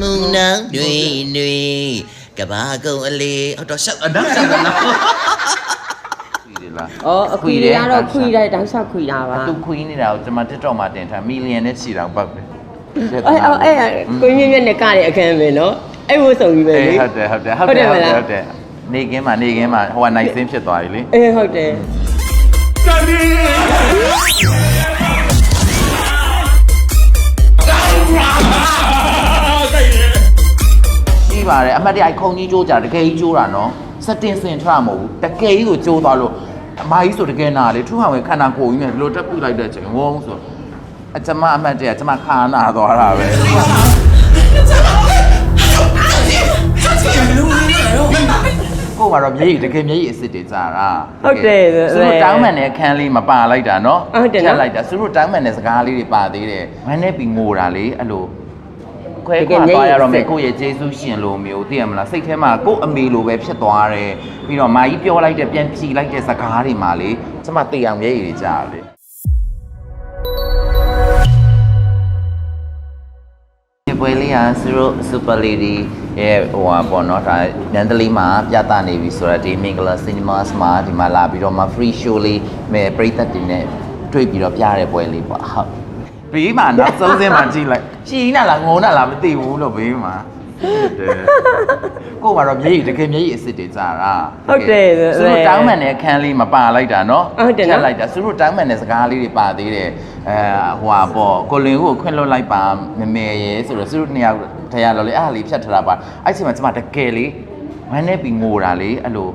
မုန်နောင်တွေတွေကဘာကုံအလေးဟောတော့ရှောက်အတော့ရှောက်တော့နော်ခွေတယ်လားအော်အခွေတွေကတော့ခွေတဲ့တောက်လျှောက်ခွေတာပါသူခွေနေတာကိုကျွန်မ TikTok မှာတင်ထားမီလီယံနဲ့ချီတောင်ပောက်တယ်အဲ့အော်အဲ့ကိုမြင့်မြတ်နဲ့ကတဲ့အခန်းပဲနော်အဲ့ဝဆိုပြီးပဲအေးလေဟုတ်တယ်ဟုတ်တယ်ဟုတ်တယ်မလားဟုတ်တယ်နေကင်းမှာနေကင်းမှာဟိုကနိုင်စင်းဖြစ်သွားပြီလေအေးဟုတ်တယ်ရှိ ပါတယ်အမှတ်တရခုံကြီးကျိုးကြတကယ်ကြီးကျိုးတာနော်စတင်စင်ထမဟုတ်ဘူးတကယ်ကြီးကိုကျိုးသွားလို့အမကြီးဆိုတကယ်နာလေထူဟောင်ဝင်ခန္ဓာကိုယ်ကြီးနဲ့ဒီလိုတက်ပြလိုက်တဲ့အချိန်ဝုန်းဆိုအကျမအမှတ်တရကျမခါနာသွားတာပဲကိုကတော့မျက်ရည်တကယ်မျက်ရည်အစ်စ်တွေကြာတာဟုတ်တယ်သူတို့တောင်းမှန်တဲ့အခန်းလေးမပါလိုက်တာနော်ဟုတ်တယ်နော်ဖြတ်လိုက်တာသူတို့တောင်းမှန်တဲ့စကားလေးတွေပါသေးတယ်မနဲ့ပြီးငိုတာလေအဲ့လို ခွဲတကခွာယ်မျက်သွားရည်ရတော့မယ်အစ်စ်ကိုယ့်ရဲ့ဂျေဆုရှင်လိုမျိုးသိရမလားစိတ်ထဲမှာကိုယ့်အမေလိုပဲဖြစ်သွားတယ်ပြီးတော့မာကြီးပြောလိုက်တဲ့ပြန်ဖြီလိုက်တဲ့စကားတွေမှာလေကျမတေအောင်မျက်ရည်တွေကြာတယ်ဒီပွဲလေးကသူတို့ super lady ရဲ့ဟိုဟာပေါ့နော်ဒါနန္ဒလီမှာပြသနေပြီဆိုတော့ဒီ Mingla Cinemas မှာဒီမှာလာပြီးတော့မှ free show လေးမဲ့ပရိသတ်တွေနဲ့တွေ့ပြီးတော့ပြရတဲ့ပွဲလေးပေါ့ဟုတ် ဘေးမှာနောက်ဆုံးစင်းမှာကြည့်လိုက်ရှင်းနာလားငုံနာလားမသိဘူးလို့ဘေးမှာတဲ့ကိုကတော့မျက်ရည်တကယ်မျက်ရည်အစ်စ်တွေကြာတာဟုတ်တယ်သူတို့တောင်းမှန်တဲ့အခန်းလေးမပါလိုက်တာနော်ဟုတ်တယ်နော်ဖြတ်လိုက်တာသူတို့တောင်းမှန်တဲ့စကားလေးတွေပါသေးတယ်အဲဟိုဟာပေါ့ကိုလင်ကိုခွင့်လွှတ်လိုက်ပါမမေရဲဆိုတော့သူတို့နှစ်ယောက်တရားလော်လေအားလေးဖြတ်ထားတာပါအဲ့ချိန်မှာကျမတကယ်လေးမနဲ့ပြီးငိုတာလေအဲ့လို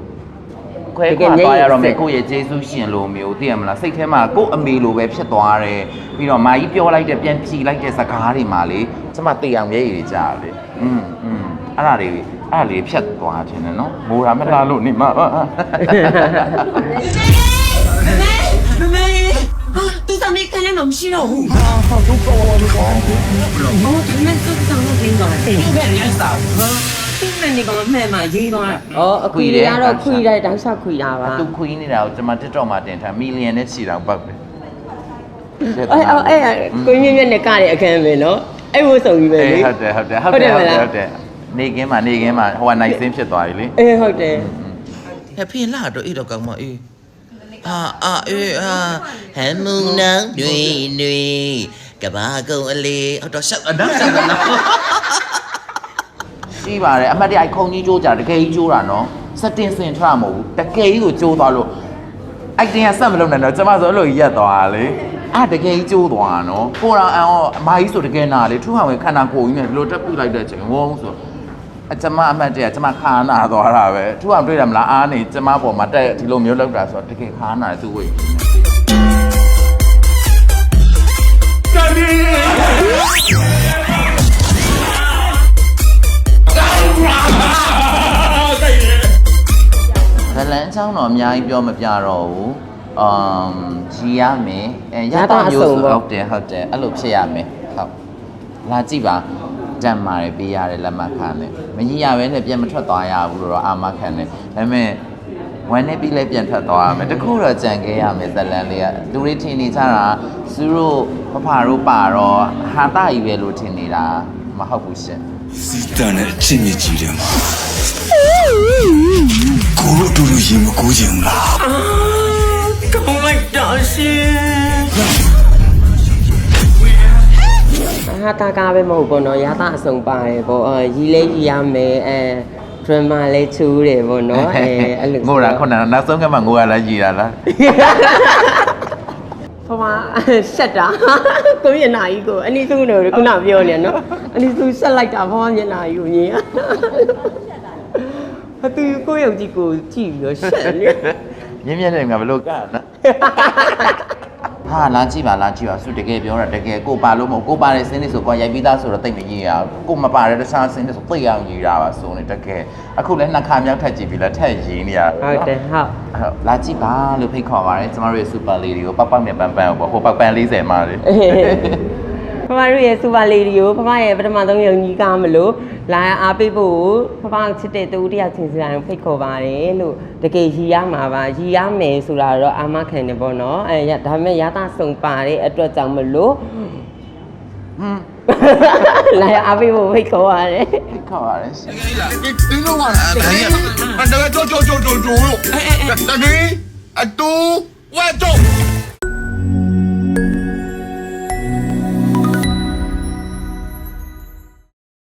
ခွဲခွာသွားရတော့မယ်ကိုယ့်ရဲ့ကျေးဇူးရှင်လိုမျိုးသိရမလားစိတ်ထဲမှာကို့အမေလိုပဲဖြစ်သွားတယ်ပြီးတော့မာကြီးပြောလိုက်တဲ့ပြန်ဖြီလိုက်တဲ့စကားတွေမှာလေကျမတေအောင်ရဲ့ရည်ကြားတယ်อืมอืมအဲ့ဒါတွေအဲ့ဒါတွေဖြတ်သွားခြင်းနဲ့နော်မိုးရာမလာလို့နေမှာမမေဟာသူသမီးကနေတော့မရှိတော့ဘူးဟာဟာသူပေါ်တော့ဘာလို့မမမမသူသမီးတော့တင်တော့တယ်ဘယ်ရည်စား နေကောင်မှန်မှာရေးသွားတာဩအခွေတယ်ကတော့ခွေတိုင်းတိုင်းဆောက်ခွေတာပါသူခွေနေတာကိုကျွန်မ TikTok မှာတင်ထားမီလီယံနဲ့ခြေတောင်ပောက်တယ်အဲ့အဲ့ကိုမြင့်မြတ်နဲ့ကတဲ့အခန်းပဲနော်အဲ့ဝဆုံကြီးပဲလေဟုတ်တယ်ဟုတ်တယ်ဟုတ်တယ်ဟုတ်တယ်နေကင်းမှာနေကင်းမှာဟိုကနိုင်စင်းဖြစ်သွားပြီလေအေးဟုတ်တယ်ဟဲ့ဖင်လာတော့အေးတော့ကောင်းမအေးအာအာအေးအာဟမ်မုန်နောင်တွင်တွင်ကဘာကုံအလေးဟောတော့ရှောက်အနောက်ရှောက်တော့ ရှိပါတယ်အမှတ်တရခုံကြီးကျိုးကြတကယ်ကြီးကျိုးတာနော်စတင်စင်ထမဟုတ်ဘူးတကယ်ကြီးကိုကျိုးသွားလို့အိုက်တင်ကဆက်မလုပ်နဲ့တော့ကျွန်မဆိုအဲ့လိုရက်သွားတာလေအဲ့တကယ်ကြီးကျိုးသွားတာနော်ကိုတော်အန်ရောအမကြီးဆိုတကယ်နာလေထူဟောင်ဝင်ခန္ဓာကိုယ်ကြီးနဲ့ဒီလိုတက်ပြလိုက်တဲ့အချိန်ဝုန်းဆိုအကျမအမှတ်တရကျမခါနာသွားတာပဲထူအောင်တွေ့တယ်မလားအားနေကျမပေါ်မှာတက်ဒီလိုမျိုးလောက်တာဆိုတော့တကယ်ခါနာတယ်သူဝိတ်ဇလန်း ချောင်းတော့အများကြီးပြောမပြတော့ဘူးအမ်ရီရမယ်အဲရတာမျိုးဆိုဟုတ်တယ်ဟုတ်တယ်အဲ့လိုဖြစ်ရမယ်ဟုတ်လာကြည့်ပါတမ်းမာရပေးရတယ်လက်မှတ်ခံတယ်မကြီးရပဲနဲ့ပြန်မထွက်သွားရဘူးလို့တော့အာမခံတယ်ဒါပေမဲ့ဝမ်းနေပြီးလဲပြန်ထွက်သွားရမယ်တခုတော့ကြံခဲ့ရမယ်ဇလန်းလေးကလူတွေထင်နေကြတာသူတို့ဖဖတို့ပါတော့ဟာတာကြီးပဲလို့ထင်နေတာမဟုတ်ဘူးရှင် စီတန်နဲ့အချင်းကြီးကြီးတယ်မှာကိုတို့တို့လူရင်မကိုချင်ဘူးလားကောင်းလိုက်တာရှင်မဟာတာကပဲမဟုတ်ဘောနော်ရာတာအစုံပါတယ်ဗောအဲရီလဲရီရမယ်အဲ drama လဲချူးတယ်ဗောနော်အဲအဲ့လိုမဟုတ်လားခုနကနောက်ဆုံးကမှငိုရလားရီရလား ဖမရှက်တာကိုမျက်နှာကြီးကိုအနည်းဆုံးတော့ခုနပြောနေနော်အနည်းဆုံးရှက်လိုက်တာဖမမျက်နှာကြီးကိုမြင်ရဟာသူကိုယ့်ရုပ်ကြီးကိုကြည့်ပြီးတော့ရှက်နေမြင်းမြတ်တယ်ငါဘလို့ကနော် ဟာလာကြည့်ပါလာကြည့်ပါသူတကယ်ပြောတာတကယ်ကိုပါလို့မဟုတ်ကိုပါတဲ့စင်းလေးဆိုကိုရိုက်ပြီးသားဆိုတော့တိတ်မကြီးရဘူးကိုမပါတဲ့တခြားစင်းလေးဆိုသိအောင်ကြီးတာပါဆိုနေတကယ်အခုလည်းနှစ်ခါမြောက်ထက်ကြည့်ပြီးလားထက်ရင်းနေရဟုတ်တယ်ဟုတ်ဟုတ်လာကြည့်ပါလို့ဖိတ်ခေါ်ပါတယ်ကျမတို့ရဲ့စူပါလေးတွေကိုပောက်ပောက်နဲ့ပန်းပန်းကိုပေါ့ဟိုပောက်ပန်း40မှာလေ ဖမတို့ရဲ့စူပါလေဒီကိုဖမရဲ့ပထမဆုံးယုံကြီးကမလို့လာအားပေးဖို့ဖမချစ်တဲ့တူတရားချင်းစီတိုင်းဖိတ်ခေါ်ပါတယ်လို့တကယ်ရီရမှာပါရီရမယ်ဆိုတာတော့အာမခံနေပေါ့နော်အဲဒါပေမဲ့ရတာစုံပါတဲ့အတွက်ကြောင့်မလို့လာအားပေးဖို့ဖိတ်ခေါ်ရတယ်ဖိတ်ခေါ်ရတယ်ဒီလိုပါလားအဲ့ဒါကြောကြောကြောကြောကြောလို့အဲ့အဲ့တကယ်အတူဝဲတော့